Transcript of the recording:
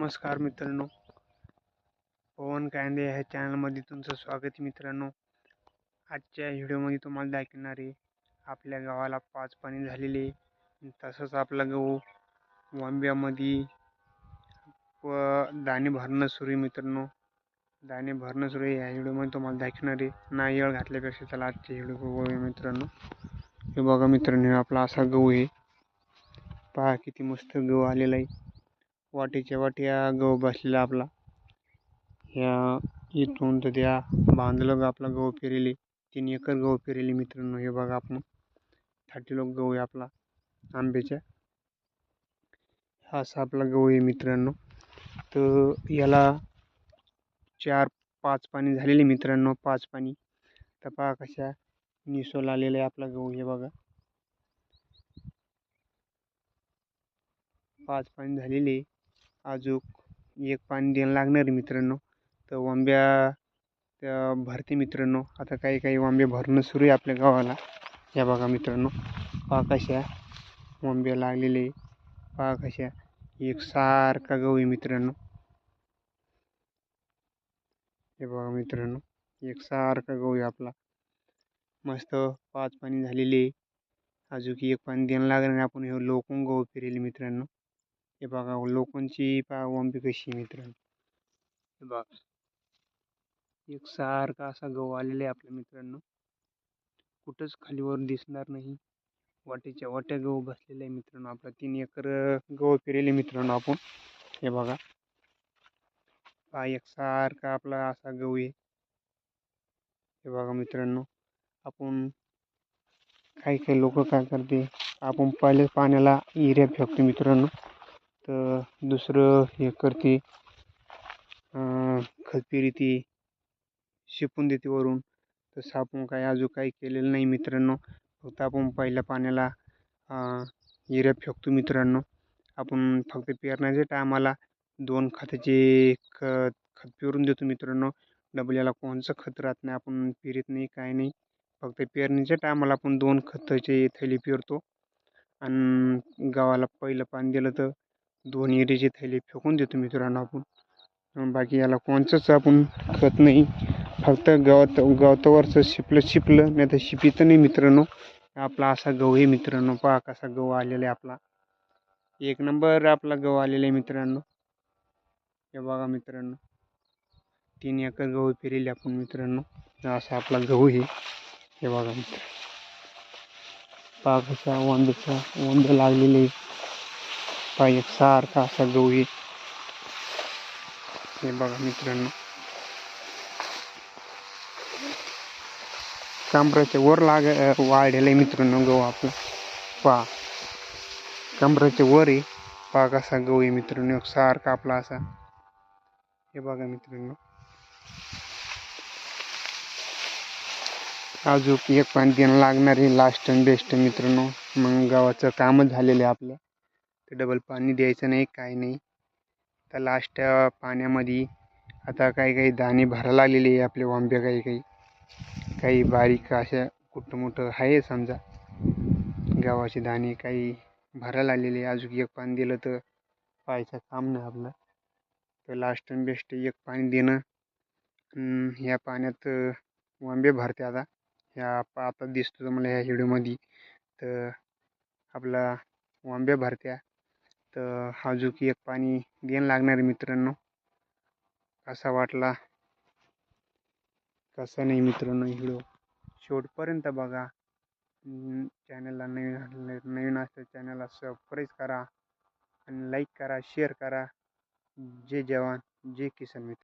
नमस्कार मित्रांनो. पवन कांदे ह्या चॅनलमध्ये तुमचं स्वागत आहे मित्रांनो. आजच्या व्हिडिओमध्ये तुम्हाला दाखवणार आहे आपल्या गावाला पाच पाणी झालेले तसंच आपला गहू वांब्यामध्ये व दाणे भरणं सुरू आहे मित्रांनो. दाणे भरणं सुरू आहे ह्या व्हिडिओमध्ये तुम्हाला दाखवणार आहे. नायळ घातल्यापेक्षा त्याला आजच्या व्हिडिओ बघूया मित्रांनो. हे बघा मित्रांनो आपला असा गहू आहे. पहा किती मस्त गहू आलेला आहे. वाटेच्या वाटे हा गहू बसलेला आपला. ह्या इथून तर त्या बांधलं ग आपला गहू पेरेले. तीन एकर गहू पेरेली मित्रांनो हे बघा आपण. थाटी लोक गहू आहे आपला आंब्याच्या हा असा आपला गहू आहे मित्रांनो. तर याला चार पाच पाणी झालेले मित्रांनो पाच पाणी. तर पहा कशा निसोल आलेला आहे आपला गहू हे बघा. पाच पाणी झालेले. अजून एक पाणी द्यायला लागणार आहे मित्रांनो. तर वांब्या त्या भरते मित्रांनो. आता काही काही वांबे भरणं सुरू आहे आपल्या गावाला. या बघा मित्रांनो पहा कशा वांब्या लागलेले पहा कशा एक सारखा गहू आहे मित्रांनो. हे बघा मित्रांनो एक सारखा गहू आहे आपला. मस्त पाच पाणी झालेले अजून एक पाणी द्यायला लागणार आपण हे लोकून गहू फिरेले मित्रांनो. हे बघा लोकांची पहा वंबी कशी मित्रांनो. हे बघा. एक सारखा असा गहू आलेला आहे आपल्या मित्रांनो. कुठंच खालीवर दिसणार नाही. वाटेच्या वाट्या गहू बसलेला आहे मित्रांनो आपला. तीन एकर गहू फिरेले मित्रांनो आपण. हे बघा. हा एक सारखा आपला असा गहू आहे. हे बघा मित्रांनो. आपण काही काही लोक काय करते आपण पहिले पाण्याला युरिया फेकतो मित्रांनो. तर दुसरं हे करते. खतपिरी ती शिपून देते वरून. तसं आपण काही अजून काही केलेलं नाही मित्रांनो. फक्त आपण पहिल्या पाण्याला युरिया फेकतो मित्रांनो. आपण फक्त पेरण्याच्या टायमाला दोन खताचे खत खत पेरून देतो मित्रांनो. डबल याला कोणचं खत राहत नाही आपण पेरीत नाही काय नाही. फक्त पेरणीच्या टायमाला आपण दोन खताचे थैली पेरतो. आणि गावाला पहिलं पाणी दिलं तर दोन एरीचे थैली फेकून देतो मित्रांनो आपण बाकी याला कोणचंच आपण खत नाही. फक्त गवत गवतावरचं शिपलं शिपलं नाही तर शिपित नाही मित्रांनो. आपला असा गहू आहे मित्रांनो. पहा कसा गहू आलेला आहे आपला. एक नंबर आपला गहू आलेला आहे मित्रांनो. हे बघा मित्रांनो. तीन एकर गहू फिरेले आपण मित्रांनो. असा आपला गहू आहे. हे बघा मित्र पहा वंदचा वंद लागलेले पहा एक सारखा असा गहू आहे. हे बघा मित्रांनो. कमराच्या वर लाग वाढलेलं आहे मित्रांनो गहू आपला. पहा. कमराच्या वर आहे. पा कसा गहू आहे मित्रांनो. एक सारखा आपला असा. हे बघा मित्रांनो. अजून एक पाणी देणं लागणार आहे. लास्ट आणि बेस्ट मित्रांनो. मग गावाचं कामच झालेलं आहे आपलं. ते डबल पाणी द्यायचं नाही काही नाही. तर लास्ट पाण्यामध्ये आता काही काही दाणे भरायला लागलेले आहे आपले वांबे काही काही. काही बारीक अशा कुठं मोठं आहे समजा. गावाचे दाणे काही भरायला आलेले अजून एक पाणी दिलं तर पाहायचं काम नाही आपलं. तर लास्ट आणि बेस्ट एक पाणी देणं. ह्या पाण्यात वांबे भरते आता. ह्या आता दिसतो तुम्हाला ह्या व्हिडिओमध्ये तर आपला वांबे भरत्या. तर अजून एक पाणी देणं लागणार मित्रांनो कसा वाटला? कसा नाही मित्रांनो? व्हिडिओ शेवटपर्यंत बघा. चॅनलला नवीन नवीन असतं चॅनलला सबस्क्राईब करा आणि लाईक करा शेअर करा. जय जवान जय किसान मित्र.